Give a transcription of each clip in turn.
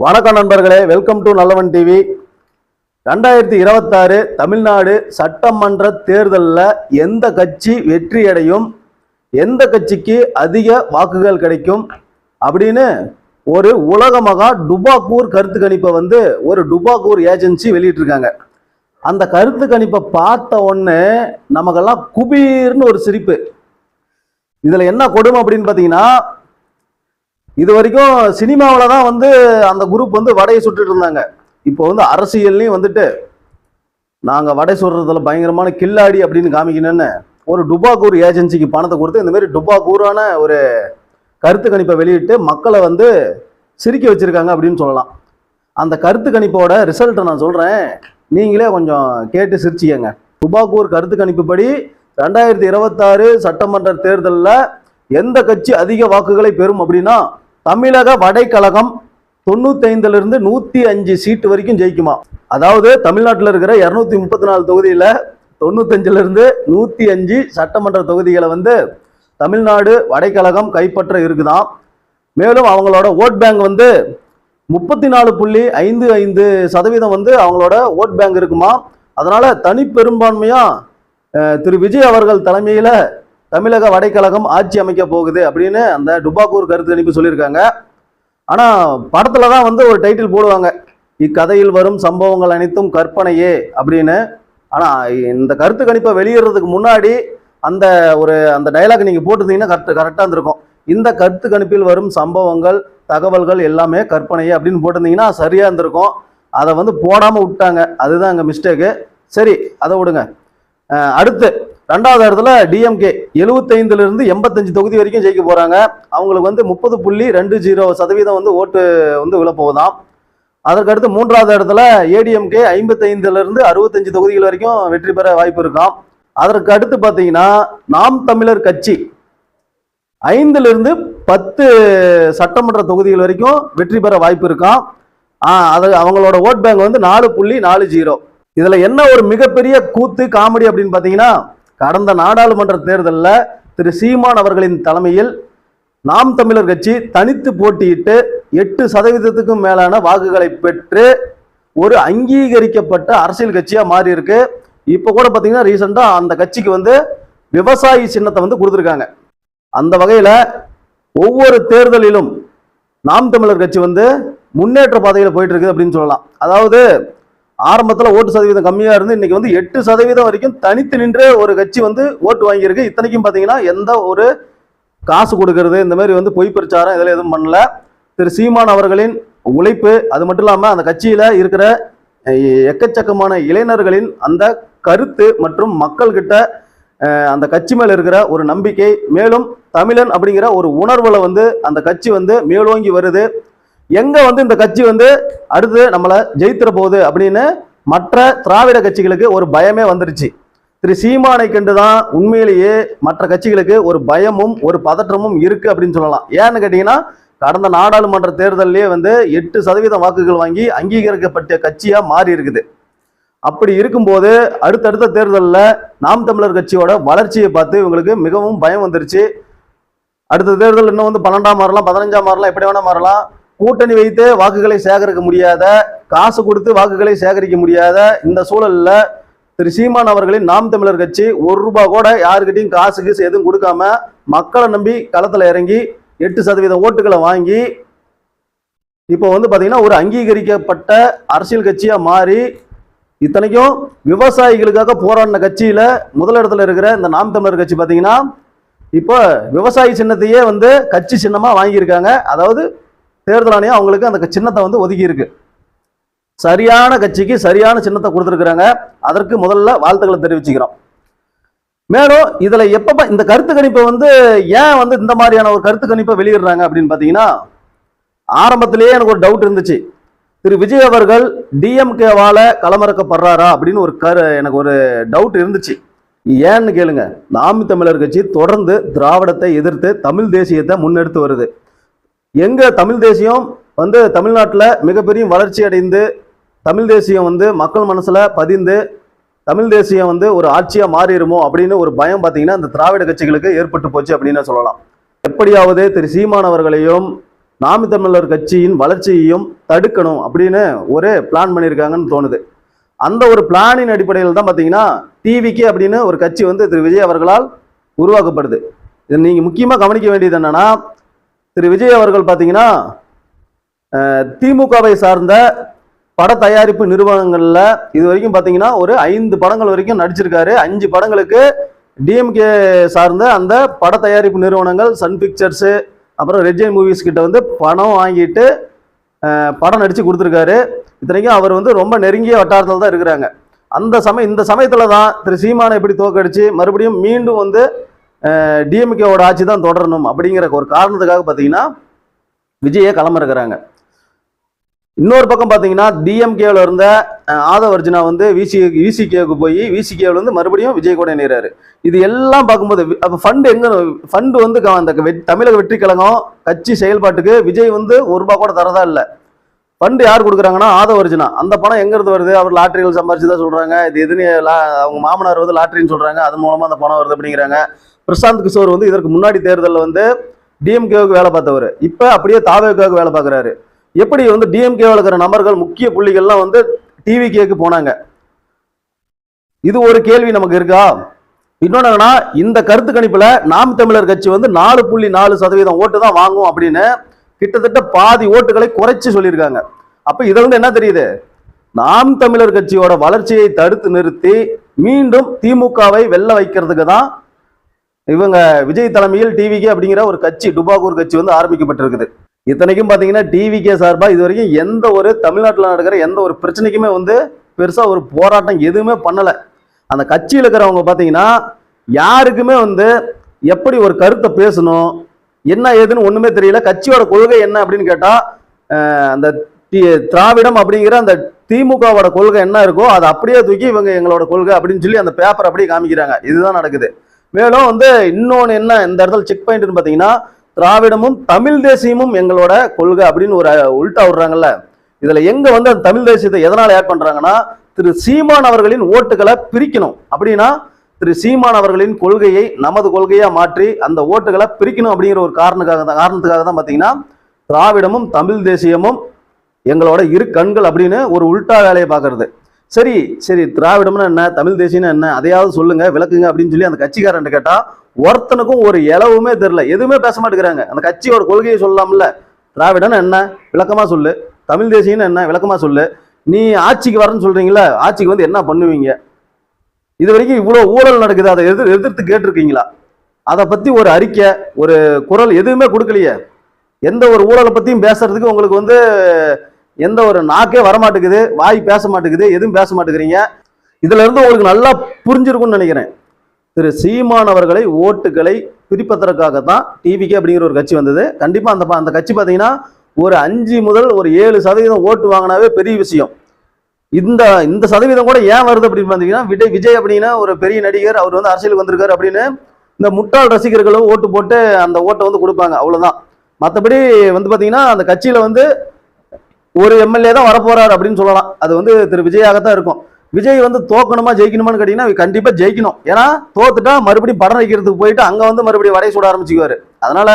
வணக்கம் நண்பர்களே welcome to நல்லவன் டிவி ரெண்டாயிரத்தி இருபத்தாறு தமிழ்நாடு சட்டமன்ற தேர்தலில் எந்த கட்சி வெற்றி அடையும் எந்த கட்சிக்கு அதிக வாக்குகள் கிடைக்கும் அப்படின்னு ஒரு உலக மகா டுபாக்கூர் கருத்து கணிப்பை வந்து ஒரு டுபாக்கூர் ஏஜென்சி வெளியிட்டிருக்காங்க. அந்த கருத்து கணிப்பை பார்த்த உடனே நமக்கெல்லாம் குபீர்னு ஒரு சிரிப்பு. இதில் என்ன கொடுமை அப்படின்னு பார்த்தீங்கன்னா இது வரைக்கும் சினிமாவில் தான் வந்து அந்த குரூப் வந்து வடையை சுட்டுட்டு இருந்தாங்க. இப்போ வந்து அரசியல்லையும் வந்துட்டு நாங்கள் வடை சுடுறதுல பயங்கரமான கில்லாடி அப்படின்னு காமிக்கணும்னு ஒரு டுபாக்கூர் ஏஜென்சிக்கு பணத்தை கொடுத்து இந்தமாரி டுபாக்கூரான ஒரு கருத்து கணிப்பை வெளியிட்டு மக்களை வந்து சிரிக்க வச்சுருக்காங்க அப்படின்னு சொல்லலாம். அந்த கருத்து கணிப்போட ரிசல்ட்டை நான் சொல்கிறேன் நீங்களே கொஞ்சம் கேட்டு சிரிச்சிக்கங்க. டுபாக்கூர் கருத்து கணிப்புப்படி ரெண்டாயிரத்தி இருபத்தாறு சட்டமன்ற தேர்தலில் எந்த கட்சி அதிக வாக்குகளை பெறும் அப்படின்னா தமிழக வடைக்கழகம் தொண்ணூத்தைந்துலேருந்து இருந்து அஞ்சு சீட்டு வரைக்கும் ஜெயிக்குமா? அதாவது தமிழ்நாட்டில் இருக்கிற இரநூத்தி முப்பத்தி நாலு தொகுதியில் தொண்ணூத்தஞ்சிலிருந்து நூற்றி அஞ்சு சட்டமன்ற தொகுதிகளை வந்து தமிழ்நாடு வடைக்கழகம் கைப்பற்ற இருக்குதாம். மேலும் அவங்களோட ஓட் பேங்க் வந்து முப்பத்தி நாலு புள்ளி ஐந்து ஐந்து சதவீதம் வந்து அவங்களோட ஓட் பேங்க் இருக்குமா? அதனால் தனி பெரும்பான்மையாக திரு விஜய் அவர்கள் தலைமையில் தமிழக வடைக்கழகம் ஆட்சி அமைக்க போகுது அப்படின்னு அந்த டுபாக்கூர் கருத்து கணிப்பு சொல்லியிருக்காங்க. ஆனால் படத்தில் தான் வந்து ஒரு டைட்டில் போடுவாங்க. இக்கதையில் வரும் சம்பவங்கள் அனைத்தும் கற்பனையே அப்படின்னு. ஆனால் இந்த கருத்து கணிப்பை வெளியிடுறதுக்கு முன்னாடி அந்த ஒரு அந்த டைலாக் நீங்கள் போட்டிருந்தீங்கன்னா கரெக்ட் கரெக்டாக இருந்திருக்கும். இந்த கருத்து கணிப்பில் வரும் சம்பவங்கள் தகவல்கள் எல்லாமே கற்பனையே அப்படின்னு போட்டிருந்தீங்கன்னா சரியாக இருந்திருக்கும். அதை வந்து போடாமல் விட்டாங்க. அதுதான் அங்கே மிஸ்டேக்கு சரி அதை விடுங்க. அடுத்து ரெண்டாவது இடத்துல டிஎம்கே எழுபத்தைந்துல இருந்து எண்பத்தஞ்சு தொகுதி வரைக்கும் ஜெயிக்க போறாங்க. அவங்களுக்கு வந்து முப்பது புள்ளி ரெண்டு ஜீரோ சதவீதம் வந்து ஓட்டு வந்து விழப்போகுதாம். அதற்கடுத்து மூன்றாவது இடத்துல ஏடிஎம்கே ஐம்பத்தைந்துல இருந்து அறுபத்தஞ்சு தொகுதிகள் வரைக்கும் வெற்றி பெற வாய்ப்பு இருக்காம். அதற்கு அடுத்து பார்த்தீங்கன்னா நாம் தமிழர் கட்சி ஐந்துல இருந்து பத்து சட்டமன்ற தொகுதிகள் வரைக்கும் வெற்றி பெற வாய்ப்பு இருக்காம். அது அவங்களோட ஓட் பேங்க் வந்து நாலு புள்ளி நாலு ஜீரோ. இதில் என்ன ஒரு மிகப்பெரிய கூத்து காமெடி அப்படின்னு பார்த்தீங்கன்னா கடந்த நாடாளுமன்ற தேர்தலில் திரு சீமான் அவர்களின் தலைமையில் நாம் தமிழர் கட்சி தனித்து போட்டியிட்டு எட்டு சதவீதத்துக்கும் மேலான வாக்குகளை பெற்று ஒரு அங்கீகரிக்கப்பட்ட அரசியல் கட்சியாக மாறி இருக்கு இப்போ கூட பார்த்தீங்கன்னா ரீசெண்டாக அந்த கட்சிக்கு வந்து விவசாயி சின்னத்தை வந்து கொடுத்துருக்காங்க. அந்த வகையில் ஒவ்வொரு தேர்தலிலும் நாம் தமிழர் கட்சி வந்து முன்னேற்ற பாதையில் போயிட்டு இருக்குது அப்படின்னு சொல்லலாம். அதாவது ஆரம்பத்தில் ஓட்டு சதவீதம் கம்மியாக இருந்து இன்னைக்கு வந்து எட்டு சதவீதம் வரைக்கும் தனித்து நின்று ஒரு கட்சி வந்து ஓட்டு வாங்கியிருக்கு. இத்தனைக்கும் பார்த்தீங்கன்னா எந்த ஒரு காசு கொடுக்கறது இந்த மாதிரி வந்து பொய் பிரச்சாரம் இதில் எதுவும் பண்ணல. திரு சீமான் அவர்களின் உழைப்பு அது மட்டும் இல்லாமல் அந்த கட்சியில் இருக்கிற எக்கச்சக்கமான இளைஞர்களின் அந்த கருத்து மற்றும் மக்கள்கிட்ட அந்த கட்சி மேல இருக்கிற ஒரு நம்பிக்கை மேலும் தமிழன் அப்படிங்கிற ஒரு உணர்வுல வந்து அந்த கட்சி வந்து மேலோங்கி வருது. எங்கே வந்து இந்த கட்சி வந்து அடுத்து நம்மளை ஜெயித்திர போகுது அப்படின்னு மற்ற திராவிட கட்சிகளுக்கு ஒரு பயமே வந்துருச்சு. திரு சீமானை கண்டு தான் உண்மையிலேயே மற்ற கட்சிகளுக்கு ஒரு பயமும் ஒரு பதற்றமும் இருக்கு அப்படின்னு சொல்லலாம். ஏன்னு கேட்டீங்கன்னா கடந்த நாடாளுமன்ற தேர்தலிலே வந்து எட்டு சதவீதம் வாக்குகள் வாங்கி அங்கீகரிக்கப்பட்ட கட்சியாக மாறி இருக்குது. அப்படி இருக்கும்போது அடுத்தடுத்த தேர்தலில் நாம் தமிழர் கட்சியோட வளர்ச்சியை பார்த்து இவங்களுக்கு மிகவும் பயம் வந்துருச்சு. அடுத்த தேர்தல் இன்னும் வந்து பன்னெண்டாம் மாறலாம் பதினஞ்சாம் மாறலாம் எப்படி வேணால் மாறலாம். கூட்டணி வைத்து வாக்குகளை சேகரிக்க முடியாத காசு கொடுத்து வாக்குகளை சேகரிக்க முடியாத இந்த சூழல்ல திரு சீமான் அவர்களின் நாம் தமிழர் கட்சி ஒரு ரூபாய் கூட யாருக்கிட்டையும் காசு கீசு எதுவும் கொடுக்காம மக்களை நம்பி களத்தில் இறங்கி எட்டு சதவீத ஓட்டுகளை வாங்கி இப்போ வந்து பார்த்தீங்கன்னா ஒரு அங்கீகரிக்கப்பட்ட அரசியல் கட்சியாக மாறி இத்தனைக்கும் விவசாயிகளுக்காக போராடின கட்சியில் முதலிடத்தில் இருக்கிற இந்த நாம் தமிழர் கட்சி பார்த்தீங்கன்னா இப்போ விவசாயி சின்னத்தையே வந்து கட்சி சின்னமாக வாங்கியிருக்காங்க. அதாவது தேர்தல் ஆணையம் அவங்களுக்கு அந்த சின்னத்தை வந்து ஒதுக்கி இருக்கு சரியான கட்சிக்கு சரியான சின்னத்தை கொடுத்துருக்குறாங்க. அதற்கு முதல்ல வாழ்த்துக்களை தெரிவிச்சுக்கிறோம். மேலும் இதில் எப்போ இந்த கருத்து கணிப்பை வந்து ஏன் வந்து இந்த மாதிரியான ஒரு கருத்து கணிப்பை வெளியிடுறாங்க அப்படின்னு பார்த்தீங்கன்னா ஆரம்பத்திலேயே எனக்கு ஒரு டவுட் இருந்துச்சு. திரு விஜய் அவர்கள் டிஎம்கேவால் களமிறக்கப்படுறாரா அப்படின்னு ஒரு கரு எனக்கு ஒரு டவுட் இருந்துச்சு. ஏன்னு கேளுங்க. நாம் தமிழர் கட்சி தொடர்ந்து திராவிடத்தை எதிர்த்து தமிழ் தேசியத்தை முன்னெடுத்து வருது. எங்கள் தமிழ் தேசியம் வந்து தமிழ்நாட்டில் மிகப்பெரிய வளர்ச்சி அடைந்து தமிழ் தேசியம் வந்து மக்கள் மனசில் பதிந்து தமிழ் தேசியம் வந்து ஒரு ஆட்சியாக மாறிடுமோ அப்படின்னு ஒரு பயம் பார்த்தீங்கன்னா அந்த திராவிட கட்சிகளுக்கு ஏற்பட்டு போச்சு அப்படின்னு சொல்லலாம். எப்படியாவது திரு சீமானவர்களையும் நாமி தமிழர் கட்சியின் வளர்ச்சியையும் தடுக்கணும் அப்படின்னு ஒரு பிளான் பண்ணியிருக்காங்கன்னு தோணுது. அந்த ஒரு பிளானின் அடிப்படையில் தான் பார்த்தீங்கன்னா டிவிக்கு அப்படின்னு ஒரு கட்சி வந்து திரு விஜய் அவர்களால் உருவாக்கப்படுது. இது நீங்கள் முக்கியமாக கவனிக்க வேண்டியது என்னென்னா திரு விஜய் அவர்கள் பார்த்தீங்கன்னா திமுகவை சார்ந்த பட தயாரிப்பு நிறுவனங்களில் இது வரைக்கும் பார்த்தீங்கன்னா ஒரு ஐந்து படங்கள் வரைக்கும் நடிச்சிருக்காரு. அஞ்சு படங்களுக்கு டிஎம்கே சார்ந்த அந்த பட தயாரிப்பு நிறுவனங்கள் சன் பிக்சர்ஸு அப்புறம் ரெட்ஜை மூவிஸ் கிட்ட வந்து பணம் வாங்கிட்டு படம் நடித்து கொடுத்துருக்காரு. இத்தனைக்கும் அவர் வந்து ரொம்ப நெருங்கிய வட்டாரத்தில் தான் இருக்கிறாங்க. அந்த சமயம் இந்த சமயத்தில் தான் திரு சீமானை எப்படி தோக்கடிச்சு மறுபடியும் மீண்டும் வந்து டிஎம்கேவோட ஆட்சி தான் தொடரணும் அப்படிங்கிற ஒரு காரணத்துக்காக பார்த்தீங்கன்னா விஜயை களமிறக்குறாங்க இன்னொரு பக்கம் பார்த்தீங்கன்னா டிஎம்கேவில் இருந்த அஹ், அர்ஜுனா வந்து விசி விசிகேவுக்கு போய் விசிகேவில் வந்து மறுபடியும் விஜய் கூட இணைகிறாரு இது எல்லாம் பார்க்கும்போது அப்போ ஃபண்டு எங்கே ஃபண்டு வந்து க- அந்த வெ- தமிழக வெற்றி கழகம் கட்சி செயல்பாட்டுக்கு விஜய் வந்து ஒரு ரூபா கூட தரதா இல்லை. ஃபண்டு யார் கொடுக்குறாங்கன்னா ஆதவ அர்ஜுனா. அந்த பணம் எங்கேருந்து வருது? அவர் லாட்டரிகள் சம்பாரிச்சு தான் சொல்கிறாங்க இது எதுன்னு லா- அவங்க மாமனார் வந்து லாட்டரின்னு சொல்கிறாங்க அது மூலமாக அந்த பணம் வருது அப்படிங்கிறாங்க. பிரசாந்த் கிஷோர் வந்து இதற்கு முன்னாடி தேர்தலில் வந்து டிஎம்கேவுக்கு வேலை பார்த்தவர். இப்போ அப்படியே தாவேக்காவுக்கு வேலை பார்க்குறாரு. எப்படி வந்து டிஎம்கேவில் இருக்கிற நபர்கள் முக்கிய புள்ளிகள்லாம் வந்து டிவிகேக்கு போனாங்க? இது ஒரு கேள்வி நமக்கு இருக்கா? இன்னொன்னு இந்த கருத்து கணிப்பில் நாம் தமிழர் கட்சி வந்து நாலு புள்ளி நாலு சதவீதம் ஓட்டு தான் வாங்கும் அப்படின்னு கிட்டத்தட்ட பாதி ஓட்டுகளை குறைச்சி சொல்லியிருக்காங்க. அப்போ இதில் என்ன தெரியுது? நாம் தமிழர் கட்சியோட வளர்ச்சியை தடுத்து நிறுத்தி மீண்டும் திமுகவை வெல்ல வைக்கிறதுக்கு தான் இவங்க விஜய் தலைமையில் டிவிகே அப்படிங்கிற ஒரு கட்சி டுபாகூர் கட்சி வந்து ஆரம்பிக்கப்பட்டிருக்குது. இத்தனைக்கும் பார்த்தீங்கன்னா டிவிகே சார்பாக இது வரைக்கும் எந்த ஒரு தமிழ்நாட்டில் நடக்கிற எந்த ஒரு பிரச்சனைக்குமே வந்து பெருசாக ஒரு போராட்டம் எதுவுமே பண்ணலை. அந்த கட்சியில் இருக்கிறவங்க பார்த்தீங்கன்னா யாருக்குமே வந்து எப்படி ஒரு கருத்தை பேசணும் என்ன ஏதுன்னு ஒன்றுமே தெரியல. கட்சியோட கொள்கை என்ன அப்படின்னு கேட்டால் அந்த திராவிடம் அப்படிங்கிற அந்த திமுகவோட கொள்கை என்ன இருக்கோ அதை அப்படியே தூக்கி இவங்க எங்களோட கொள்கை அப்படின்னு சொல்லி அந்த பேப்பர் அப்படியே காமிக்கிறாங்க. இதுதான் நடக்குது. மேலும் வந்து இன்னொன்று என்ன இந்த இடத்துல செக் பாயிண்ட்னு பார்த்தீங்கன்னா திராவிடமும் தமிழ் தேசியமும் எங்களோட கொள்கை அப்படின்னு ஒரு அஹ், விடுறாங்கல்ல. இதில் எங்கே வந்து அந்த தமிழ் தேசியத்தை எதனால் ஆட் பண்ணுறாங்கன்னா திரு சீமான் அவர்களின் ஓட்டுகளை பிரிக்கணும். அப்படின்னா திரு சீமான் அவர்களின் கொள்கையை நமது கொள்கையாக மாற்றி அந்த ஓட்டுகளை பிரிக்கணும் அப்படிங்கிற ஒரு காரணத்துக்காக தான் காரணத்துக்காக தான் பார்த்தீங்கன்னா திராவிடமும் தமிழ் தேசியமும் எங்களோட இரு கண்கள் அப்படின்னு ஒரு உல்டா வேலையை பார்க்கறது. சரி சரி திராவிடம்னா என்ன தமிழ் தேசியம்னா என்ன அதையாவது சொல்லுங்க விளக்குங்க அப்படின்னு சொல்லி அந்த கட்சிக்காரன் கேட்டால் ஒருத்தனுக்கும் ஒரு இளவுமே தெரில எதுவுமே பேச மாட்டேங்கிறாங்க. அந்த கட்சியோட கொள்கையை சொல்லலாம்ல திராவிடம்னு என்ன விளக்கமாக சொல்லு. தமிழ் தேசியம்னு என்ன விளக்கமாக சொல்லு. நீ ஆட்சிக்கு வரேன்னு சொல்கிறீங்களா ஆட்சிக்கு வந்து என்ன பண்ணுவீங்க? இது வரைக்கும் இவ்வளோ ஊழல் நடக்குது அதை எதிர் எதிர்த்து கேட்டிருக்கீங்களா? அதை பற்றி ஒரு அறிக்கை ஒரு குரல் எதுவுமே கொடுக்கலையே. எந்த ஒரு ஊழலை பற்றியும் பேசுறதுக்கு உங்களுக்கு வந்து எந்த ஒரு நாக்கே வரமாட்டேங்குது வாய் பேச மாட்டேங்குது எதுவும் பேச மாட்டேங்கிறீங்க. இதுல இருந்து உங்களுக்கு நல்லா புரிஞ்சிருக்கும்னு நினைக்கிறேன். திரு. சீமான் அவர்களை ஓட்டுகளை பிரிப்பதற்காக தான் டிவிகே அப்படிங்கிற ஒரு கட்சி வந்தது. கண்டிப்பாக அந்த ப- அந்த கட்சி பார்த்தீங்கன்னா ஒரு அஞ்சு முதல் ஒரு ஏழு சதவீதம் ஓட்டு வாங்கினாவே பெரிய விஷயம். இந்த இந்த சதவீதம் கூட ஏன் வருது அப்படின்னு பார்த்தீங்கன்னா விஜய் விஜய் அப்படின்னா ஒரு பெரிய நடிகர் அவர் வந்து அரசியலுக்கு வந்திருக்காரு அப்படின்னு இந்த முட்டாள் ரசிகர்களும் ஓட்டு போட்டு அந்த ஓட்டை வந்து கொடுப்பாங்க அவ்வளோதான் மற்றபடி வந்து பார்த்தீங்கன்னா அந்த கட்சியில் வந்து ஒரு எம்எல்ஏ தான் வரப்போறாரு அப்படின்னு சொல்லலாம். அது வந்து திரு விஜயாகத்தான் இருக்கும். விஜய் வந்து தோக்கணுமா ஜெயிக்கணுமான்னு கேட்டிங்கன்னா கண்டிப்பாக ஜெயிக்கணும். ஏன்னா தோத்துட்டா மறுபடியும் படம் வைக்கிறதுக்கு போயிட்டு அங்கே வந்து மறுபடியும் வரைய சுட ஆரம்பிச்சுக்குவார். அதனால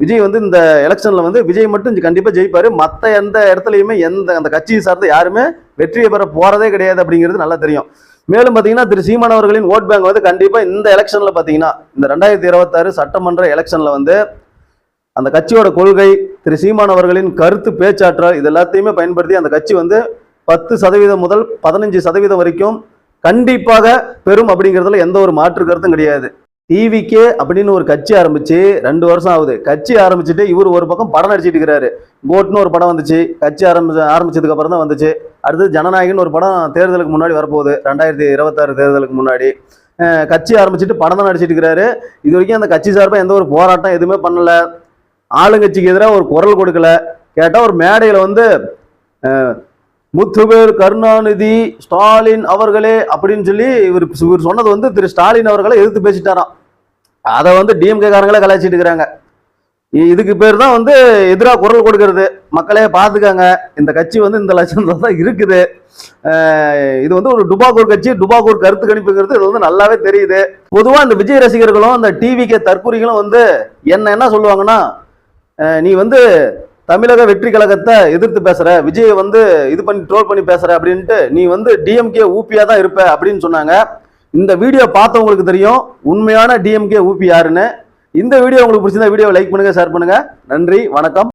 விஜய் வந்து இந்த எலெக்ஷனில் வந்து விஜய் மட்டும் கண்டிப்பாக ஜெயிப்பார். மற்ற எந்த இடத்துலையுமே எந்த அந்த கட்சியை சார்ந்த யாருமே வெற்றியை பெற போறதே கிடையாது அப்படிங்கிறது நல்லா தெரியும். மேலும் பார்த்தீங்கன்னா திரு சீமான் அவர்களின் ஓட் பேங்க் வந்து கண்டிப்பாக இந்த எலெக்ஷனில் பார்த்தீங்கன்னா இந்த ரெண்டாயிரத்தி இருபத்தாறு சட்டமன்ற எலெக்ஷனில் வந்து அந்த கட்சியோட கொள்கை திரு சீமான் அவர்களின் கருத்து பேச்சாற்றல் இது எல்லாத்தையுமே பயன்படுத்தி அந்த கட்சி வந்து பத்து சதவீதம் முதல் பதினஞ்சு சதவீதம் வரைக்கும் கண்டிப்பாக பெறும் அப்படிங்கிறதுல எந்த ஒரு மாற்று கருத்தும் கிடையாது. டிவிக்கே அப்படின்னு ஒரு கட்சி ஆரம்பிச்சு ரெண்டு வருஷம் ஆகுது. கட்சி ஆரம்பிச்சுட்டு இவர் ஒரு பக்கம் படம் நடிச்சிட்டு இருக்கிறாரு. கோட்னு ஒரு படம் வந்துச்சு. கட்சி ஆரம்பிச்ச ஆரம்பிச்சதுக்கு அப்புறம் தான் வந்துச்சு. அடுத்து ஜனநாயகன் ஒரு படம் தேர்தலுக்கு முன்னாடி வரப்போகுது. ரெண்டாயிரத்தி இருபத்தாறு தேர்தலுக்கு முன்னாடி. கட்சி ஆரம்பிச்சுட்டு படம் தான் நடிச்சிட்டு இருக்கிறாரு. இது வரைக்கும் அந்த கட்சி சார்பாக எந்த ஒரு போராட்டம் எதுவுமே பண்ணல. ஆளுங்கட்சிக்கு எதிராக ஒரு குரல் கொடுக்கல. கேட்டால் ஒரு மேடையில் வந்து அஹ், முத்துவேல் கருணாநிதி ஸ்டாலின் அவர்களே அப்படின்னு சொல்லி இவர் இவர் சொன்னது வந்து திரு ஸ்டாலின் அவர்களை எதிர்த்து பேசிட்டாராம். அதை வந்து டிஎம்கே காரங்களே கலாய்ச்சிட்டு இருக்கிறாங்க. இதுக்கு பேர் தான் வந்து எதிராக குரல் கொடுக்கறது. மக்களே பார்த்துக்காங்க இந்த கட்சி வந்து இந்த லட்சத்தில் தான் இருக்குது. இது வந்து ஒரு டுபாகூர் கட்சி. டுபாகூர் கருத்து கணிப்புங்கிறது இது வந்து நல்லாவே தெரியுது. பொதுவாக இந்த விஜய் ரசிகர்களும் இந்த டிவிக்கு தற்கூறிகளும் வந்து என்ன என்ன சொல்லுவாங்கன்னா நீ வந்து தமிழக வெற்றி கழகத்தை எதிர்த்து பேசுகிற விஜயை வந்து இது பண்ணி ட்ரோல் பண்ணி பேசுகிற அப்படின்ட்டு நீ வந்து டிஎம்கே ஊபியாக தான் இருப்ப அப்படின்னு சொன்னாங்க. இந்த வீடியோ பார்த்தவங்களுக்கு தெரியும் உண்மையான டிஎம்கே ஊபி யாருன்னு. இந்த வீடியோ உங்களுக்கு பிடிச்சிருந்தா வீடியோ லைக் பண்ணுங்க ஷேர் பண்ணுங்க. நன்றி வணக்கம்.